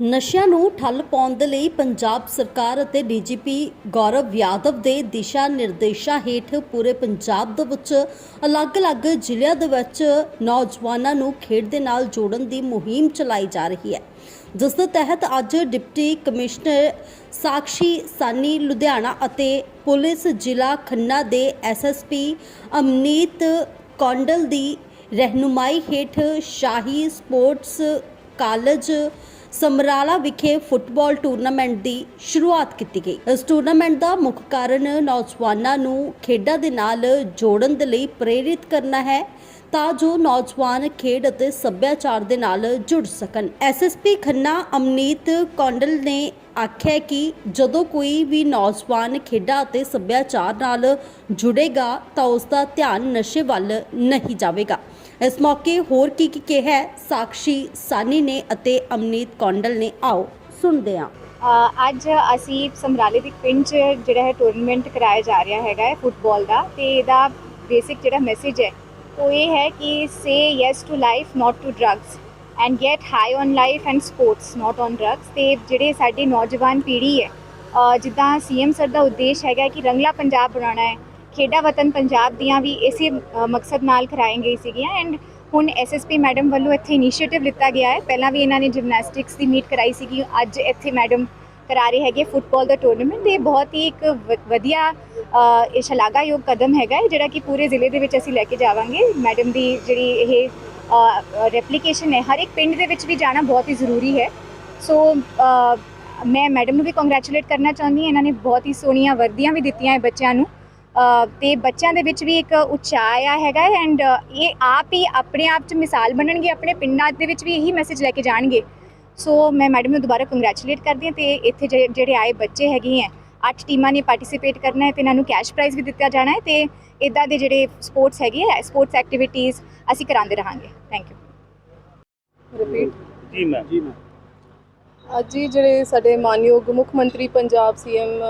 ਨਸ਼ਿਆਂ ਨੂੰ ਠੱਲ ਪਾਉਣ ਦੇ ਲਈ ਪੰਜਾਬ ਸਰਕਾਰ ਅਤੇ ਡੀਜੀਪੀ ਗੌਰਵ ਯਾਦਵ ਦੇ ਦਿਸ਼ਾ ਨਿਰਦੇਸ਼ਾਂ ਹੇਠ ਪੂਰੇ ਪੰਜਾਬ ਦੇ ਵਿੱਚ ਅਲੱਗ-ਅਲੱਗ ਜ਼ਿਲ੍ਹਿਆਂ ਦੇ ਵਿੱਚ ਨੌਜਵਾਨਾਂ ਨੂੰ ਖੇਡ ਦੇ ਨਾਲ ਜੋੜਨ ਦੀ ਮੁਹਿੰਮ ਚਲਾਈ ਜਾ ਰਹੀ ਹੈ। ਜਿਸ ਦੇ ਤਹਿਤ ਅੱਜ ਡਿਪਟੀ ਕਮਿਸ਼ਨਰ ਸਾਕਸ਼ੀ ਸਾਨੀ ਲੁਧਿਆਣਾ ਅਤੇ ਪੁਲਿਸ ਜ਼ਿਲ੍ਹਾ ਖੰਨਾ ਦੇ ਐਸਐਸਪੀ ਅਮਨੀਤ ਕੌਂਡਲ ਦੀ ਰਹਿਨੁਮਾਈ ਹੇਠ ਸ਼ਾਹੀ ਸਪੋਰਟਸ ਕਾਲਜ ਸਮਰਾਲਾ ਵਿਖੇ ਫੁੱਟਬਾਲ ਟੂਰਨਾਮੈਂਟ ਦੀ ਸ਼ੁਰੂਆਤ ਕੀਤੀ ਗਈ। ਇਸ ਟੂਰਨਾਮੈਂਟ ਦਾ ਮੁੱਖ ਕਾਰਨ ਨੌਜਵਾਨਾਂ ਨੂੰ ਖੇਡਾਂ ਦੇ ਨਾਲ ਜੋੜਨ ਦੇ ਲਈ ਪ੍ਰੇਰਿਤ ਕਰਨਾ ਹੈ ਤਾਂ ਜੋ ਨੌਜਵਾਨ ਖੇਡ ਅਤੇ ਸੱਭਿਆਚਾਰ ਦੇ ਨਾਲ ਜੁੜ ਸਕਣ। ਐਸਐਸਪੀ ਖੰਨਾ ਅਮਨੀਤ ਕੌਂਡਲ ਨੇ ਆਖਿਆ ਕਿ ਜਦੋਂ ਕੋਈ ਵੀ ਨੌਜਵਾਨ ਖੇਡਾਂ ਅਤੇ ਸੱਭਿਆਚਾਰ ਨਾਲ ਜੁੜੇਗਾ ਤਾਂ ਉਸ ਦਾ ਧਿਆਨ ਨਸ਼ੇ ਵੱਲ ਨਹੀਂ ਜਾਵੇਗਾ। ਇਸ ਮੌਕੇ ਹੋਰ ਕੀ ਕੀ ਕਿਹਾ ਹੈ, ਸਾਕਸ਼ੀ ਸਾਨੀ ਨੇ ਅਤੇ ਅਮਨੀਤ ਕੌਂਡਲ ਨੇ। ਆਓ ਸੁਣਦੇ ਹਾਂ। ਅ, ਅੱਜ ਅਸੀਂ ਸਮਰਾਲੇ ਦੇ ਪਿੰਡ 'ਚ ਜਿਹੜਾ ਹੈ ਟੂਰਨਾਮੈਂਟ ਕਰਾਇਆ ਜਾ ਰਿਹਾ ਹੈਗਾ ਹੈ ਫੁੱਟਬਾਲ ਦਾ ਤੇ ਇਹਦਾ ਬੇਸਿਕ ਜਿਹੜਾ ਮੈਸੇਜ ਹੈ ਉਹ ਇਹ ਹੈ ਕਿ say yes to life not to drugs and get high on life and sports not on drugs ਤੇ ਜਿਹੜੇ ਸਾਡੀ ਨੌਜਵਾਨ ਪੀੜ੍ਹੀ ਹੈ ਅ, ਜਿੱਦਾਂ ਸੀਐਮ ਸਰ ਦਾ ਉਦੇਸ਼ ਹੈਗਾ ਕਿ ਰੰਗਲਾ ਪੰਜਾਬ ਬਣਾਉਣਾ ਹੈ ਖੇਡਾਂ ਵਤਨ ਪੰਜਾਬ ਦੀਆਂ ਵੀ ਇਸੇ ਮਕਸਦ ਨਾਲ ਕਰਾਈਆਂ ਗਈ ਸੀਗੀਆਂ ਐਂਡ ਹੁਣ ਐਸਐਸਪੀ ਮੈਡਮ ਵੱਲੋਂ ਇੱਥੇ ਇਨੀਸ਼ੀਏਟਿਵ ਲਿੱਤਾ ਗਿਆ ਹੈ। ਪਹਿਲਾਂ ਵੀ ਇਹਨਾਂ ਨੇ ਜਿਮਨੈਸਟਿਕਸ ਦੀ ਮੀਟ ਕਰਾਈ ਸੀਗੀ। ਅੱਜ ਇੱਥੇ ਮੈਡਮ ਕਰਾ ਰਹੇ ਹੈਗੇ ਫੁੱਟਬਾਲ ਦਾ ਟੂਰਨਾਮੈਂਟ ਇਹ ਬਹੁਤ ਹੀ ਇੱਕ ਵ- ਵਧੀਆ ਇਹ ਸ਼ਲਾਘਾਯੋਗ ਕਦਮ ਹੈਗਾ ਜਿਹੜਾ ਕਿ ਪੂਰੇ ਜ਼ਿਲ੍ਹੇ ਦੇ ਵਿੱਚ ਅਸੀਂ ਲੈ ਕੇ ਜਾਵਾਂਗੇ। ਮੈਡਮ ਦੀ ਜਿਹੜੀ ਇਹ ਰੈਪਲੀਕੇਸ਼ਨ ਹੈ, ਹਰ ਇੱਕ ਪਿੰਡ ਦੇ ਵਿੱਚ ਵੀ ਜਾਣਾ ਬਹੁਤ ਹੀ ਜ਼ਰੂਰੀ ਹੈ। ਸੋ ਮੈਂ ਮੈਡਮ ਨੂੰ ਵੀ ਕੰਗ੍ਰੈਚੁਲੇਟ ਕਰਨਾ ਚਾਹੁੰਦੀ ਹਾਂ। ਇਹਨਾਂ ਨੇ ਬਹੁਤ ਹੀ ਸੋਹਣੀਆਂ ਵਰਦੀਆਂ ਵੀ ਦਿੱਤੀਆਂ ਹੈ ਬੱਚਿਆਂ ਨੂੰ। ਤੇ ਬੱਚਿਆਂ ਦੇ ਵਿੱਚ ਵੀ ਇੱਕ ਉਤਸ਼ਾਹ ਆਇਆ ਹੈਗਾ ਐਂਡ ਇਹ ਆਪ ਹੀ ਆਪਣੇ ਆਪ 'ਚ ਮਿਸਾਲ ਬਣਨਗੇ ਆਪਣੇ ਪਿੰਡਾਂ ਦੇ ਵਿੱਚ ਵੀ ਇਹੀ ਮੈਸੇਜ ਲੈ ਕੇ ਜਾਣਗੇ। ਸੋ ਮੈਂ ਮੈਡਮ ਨੂੰ ਦੁਬਾਰਾ ਕੰਗ੍ਰੈਚੁਲੇਟ ਕਰਦੀ ਹਾਂ ਤੇ ਇੱਥੇ ਜਿਹੜੇ ਆਏ ਬੱਚੇ ਹੈਗੇ ਹੈ ਅੱਠ ਟੀਮਾਂ ਨੇ ਪਾਰਟਿਸਿਪੇਟ ਕਰਨਾ ਹੈ ਤੇ ਇਹਨਾਂ ਨੂੰ ਕੈਸ਼ ਪ੍ਰਾਈਜ਼ ਵੀ ਦਿੱਤਾ ਜਾਣਾ ਹੈ ਤੇ ਇਦਾਂ ਦੇ ਜਿਹੜੇ ਸਪੋਰਟਸ ਹੈਗੇ ਹੈ ਸਪੋਰਟਸ ਐਕਟੀਵਿਟੀਜ਼ ਅਸੀਂ ਕਰਾਉਂਦੇ ਰਹਾਂਗੇ। ਥੈਂਕ ਯੂ ਰਿਪੀਟ ਜੀ ਮੈਮ ਜੀ ਅੱਜ ਹੀ ਜਿਹੜੇ ਸਾਡੇ ਮਾਨਯੋਗ ਮੁੱਖ ਮੰਤਰੀ ਪੰਜਾਬ ਸੀਐਮ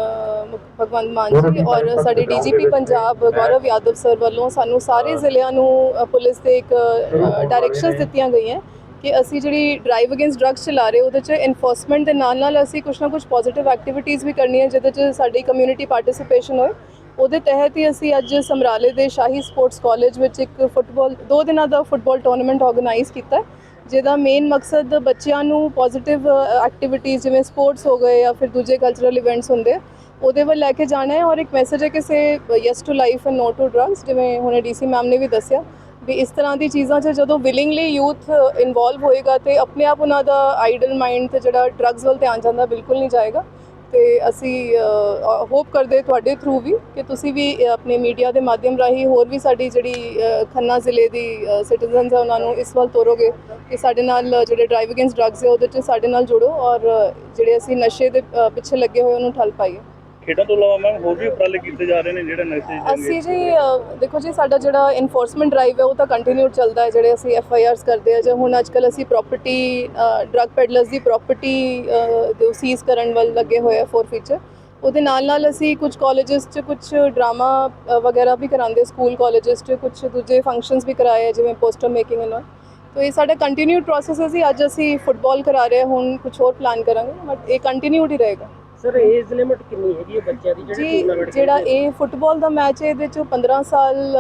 ਭਗਵੰਤ ਮਾਨ ਜੀ ਔਰ ਸਾਡੇ ਡੀਜੀਪੀ ਪੰਜਾਬ ਗੌਰਵ ਯਾਦਵ ਸਰ ਵੱਲੋਂ ਸਾਨੂੰ ਸਾਰੇ ਜ਼ਿਲ੍ਹਿਆਂ ਨੂੰ ਪੁਲਿਸ ਦੇ ਇੱਕ ਡਾਇਰੈਕਸ਼ਨਸ ਦਿੱਤੀਆਂ ਗਈਆਂ ਕਿ ਅਸੀਂ ਜਿਹੜੀ ਡਰਾਈਵ ਅਗੇਂਸਟ ਡਰੱਗਸ ਚਲਾ ਰਹੇ ਉਹਦੇ ਚ ਇਨਫੋਰਸਮੈਂਟ ਦੇ ਨਾਲ ਨਾਲ ਅਸੀਂ ਕੁਝ ਨਾ ਕੁਝ ਪੋਜ਼ਿਟਿਵ ਐਕਟੀਵਿਟੀਜ਼ ਵੀ ਕਰਨੀਆਂ ਜਿਹਦੇ ਚ ਸਾਡੀ ਕਮਿਊਨਿਟੀ ਪਾਰਟਿਸਿਪੇਸ਼ਨ ਹੋਏ। ਉਹਦੇ ਤਹਿਤ ਹੀ ਅਸੀਂ ਅੱਜ ਸਮਰਾਲੇ ਦੇ ਸ਼ਾਹੀ ਸਪੋਰਟਸ ਕਾਲਜ ਵਿੱਚ ਇੱਕ ਫੁੱਟਬਾਲ ਦੋ ਦਿਨਾਂ ਦਾ ਫੁੱਟਬਾਲ ਟੂਰਨਾਮੈਂਟ ਆਰਗੇਨਾਈਜ਼ ਕੀਤਾ। ਹੈ ਜਿਹਦਾ ਮੇਨ ਮਕਸਦ ਬੱਚਿਆਂ ਨੂੰ ਪੋਜ਼ਿਟਿਵ ਐਕਟੀਵਿਟੀਜ਼ ਜਿਵੇਂ ਸਪੋਰਟਸ ਹੋ ਗਏ ਜਾਂ ਫਿਰ ਦੂਜੇ ਕਲਚਰਲ ਇਵੈਂਟਸ ਹੁੰਦੇ, ਉਹਦੇ ਵੱਲ ਲੈ ਕੇ ਜਾਣਾ ਹੈ ਔਰ ਇੱਕ ਮੈਸੇਜ ਹੈ ਕਿਸੇ yes to life and no to drugs ਜਿਵੇਂ ਹੁਣੇ ਡੀਸੀ ਮੈਮ ਨੇ ਵੀ ਦੱਸਿਆ, ਵੀ ਇਸ ਤਰ੍ਹਾਂ ਦੀ ਚੀਜ਼ਾਂ 'ਚ ਜਦੋਂ ਵਿਲਿੰਗਲੀ ਯੂਥ ਇਨਵੋਲਵ ਹੋਏਗਾ ਤੇ ਆਪਣੇ ਆਪ ਉਹਨਾਂ ਦਾ ਆਈਡਲ ਮਾਈਂਡ ਤੇ ਜਿਹੜਾ ਡਰੱਗਸ ਵੱਲ ਧਿਆਨ ਜਾਂਦਾ ਬਿਲਕੁਲ ਨਹੀਂ ਜਾਏਗਾ। ਤੇ ਅਸੀਂ ਹੋਪ ਕਰਦੇ ਤੁਹਾਡੇ ਥਰੂ ਵੀ ਕਿ ਤੁਸੀਂ ਵੀ ਆਪਣੇ ਮੀਡੀਆ ਦੇ ਮਾਧਿਅਮ ਰਾਹੀਂ ਹੋਰ ਵੀ ਸਾਡੀ ਜਿਹੜੀ ਖੰਨਾ ਜ਼ਿਲ੍ਹੇ ਦੀ ਸਿਟੀਜ਼ਨਸ ਆ ਉਹਨਾਂ ਨੂੰ ਇਸ ਵੱਲ ਤੋਰੋਗੇ। ਕਿ ਸਾਡੇ ਨਾਲ ਜਿਹੜੇ ਡਰਾਈਵ ਅਗੇਂਸਟ ਡਰੱਗਸ ਹੈ ਉਹਦੇ 'ਚ ਸਾਡੇ ਨਾਲ ਜੁੜੋ ਔਰ ਜਿਹੜੇ ਅਸੀਂ ਨਸ਼ੇ ਦੇ ਪਿੱਛੇ ਲੱਗੇ ਹੋਏ ਉਹਨੂੰ ਠੱਲ ਪਾਈਏ। ਖੇਡਾਂ ਤੋਂ ਇਲਾਵਾ ਮੈਮ ਹੋਰ ਵੀ ਉਪਰਾਲੇ ਕੀਤੇ ਜਾ ਰਹੇ ਨੇ ਜਿਹੜੇ ਨਸ਼ੇ ਅਸੀਂ ਜੀ ਦੇਖੋ ਜੀ ਸਾਡਾ ਜਿਹੜਾ ਇਨਫੋਰਸਮੈਂਟ ਡਰਾਈਵ ਹੈ ਉਹ ਤਾਂ ਕੰਟੀਨਿਊ ਚੱਲਦਾ ਹੈ ਜਿਹੜੇ ਅਸੀਂ ਐਫ ਆਈ ਆਰਸ ਕਰਦੇ ਆ ਜਾਂ ਹੁਣ ਅੱਜ ਕੱਲ ਅਸੀਂ ਪ੍ਰਾਪਰਟੀ ਡਰੱਗ ਪੈਡਲਰਸ ਦੀ ਪ੍ਰਾਪਰਟੀ ਦੇ ਸੀਜ਼ ਕਰਨ ਵੱਲ ਲੱਗੇ ਹੋਏ ਆ ਫੋਰ ਫੀਚਰ ਉਹਦੇ ਨਾਲ ਨਾਲ ਅਸੀਂ ਕੁਝ ਕਾਲਜਸ 'ਚ ਕੁਝ ਡਰਾਮਾ ਵਗੈਰਾ ਵੀ ਕਰਾਉਂਦੇ ਸਕੂਲ ਕਾਲਜਸ 'ਚ ਕੁਝ ਦੂਜੇ ਫੰਕਸ਼ਨਸ ਵੀ ਕਰਾਏ ਜਿਵੇਂ ਪੋਸਟਰ ਮੇਕਿੰਗ ਐਂਡ ਤੋ ਇਹ ਸਾਡਾ ਕੰਟੀਨਿਊਡ ਪ੍ਰੋਸੈਸ ਹੈ ਜੀ। ਅੱਜ ਅਸੀਂ ਫੁੱਟਬਾਲ ਕਰਾ ਰਹੇ ਹਾਂ ਹੁਣ ਕੁਝ ਹੋਰ ਪਲਾਨ ਕਰਾਂਗੇ ਬਟ ਇਹ ਕੰਟੀਨਿਊਡ ਹੀ ਰਹੇਗਾ। ਸਰ ਏਜ ਲਿਮਿਟ ਕਿੰਨੀ ਹੈਗੀ ਹੈ ਬੱਚਿਆਂ ਦੀ? ਜਿਹੜੇ ਜੀ ਟੂਰਨਾਮੈਂਟ ਜਿਹੜਾ ਇਹ ਫੁੱਟਬਾਲ ਦਾ ਮੈਚ ਹੈ ਇਹਦੇ ਚੋਂ 15 ਸਾਲ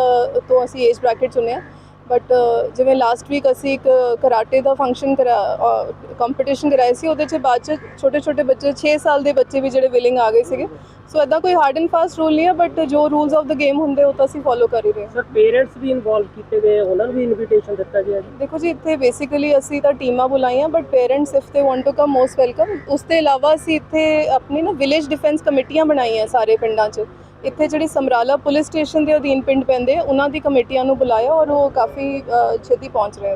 ਤੋਂ ਅਸੀਂ ਏਜ ਬ੍ਰੈਕਟ ਚੁਣਿਆ। ਬਟ ਜਿਵੇਂ ਲਾਸਟ ਵੀਕ ਅਸੀਂ ਇੱਕ ਕਰਾਟੇ ਦਾ ਫੰਕਸ਼ਨ ਕਰਾ ਕੰਪੀਟੀਸ਼ਨ ਕਰਾਇਆ ਸੀ ਉਹਦੇ ਚ ਬਾਅਦ ਚ ਛੋਟੇ ਛੋਟੇ ਬੱਚੇ 6 ਸਾਲ ਦੇ ਬੱਚੇ ਵੀ ਜਿਹੜੇ ਵਿਲਿੰਗ ਆ ਗਏ ਸੀਗੇ। ਸੋ ਇਦਾਂ ਕੋਈ ਹਾਰਡ ਐਂਡ ਫਾਸਟ ਰੂਲ ਨਹੀਂ ਹੈ ਬਟ ਜੋ ਰੂਲਸ ਆਫ ਦਾ ਗੇਮ ਹੁੰਦੇ ਉਹ ਤਾਂ ਅਸੀਂ ਫੋਲੋ ਕਰ ਹੀ ਰਹੇ ਹਾਂ। ਸਰ ਪੇਰੈਂਟਸ ਵੀ ਇਨਵੋਲਵ ਕੀਤੇ ਗਏ ਉਹਨਾਂ ਨੂੰ ਵੀ ਇਨਵੀਟੇਸ਼ਨ ਦਿੱਤਾ ਗਿਆ ਜੀ? ਦੇਖੋ ਜੀ ਇੱਥੇ ਬੇਸਿਕਲੀ ਅਸੀਂ ਤਾਂ ਟੀਮਾਂ ਬੁਲਾਈਆਂ but parents if they want to come most welcome ਉਸ ਤੋਂ ਇਲਾਵਾ ਅਸੀਂ ਇੱਥੇ ਆਪਣੀ ਨਾ ਵਿਲੇਜ ਡਿਫੈਂਸ ਕਮੇਟੀਆਂ ਬਣਾਈਆਂ ਸਾਰੇ ਪਿੰਡਾਂ 'ਚ। ਇੱਥੇ ਜਿਹੜੀ ਸਮਰਾਲਾ ਪੁਲਿਸ ਸਟੇਸ਼ਨ ਦੇ ਅਧੀਨ ਪਿੰਡ ਪੈਂਦੇ ਉਹਨਾਂ ਦੀ ਕਮੇਟੀਆਂ ਨੂੰ ਬੁਲਾਇਆ ਔਰ ਉਹ ਕਾਫੀ ਛੇਤੀ ਪਹੁੰਚ ਰਹੇ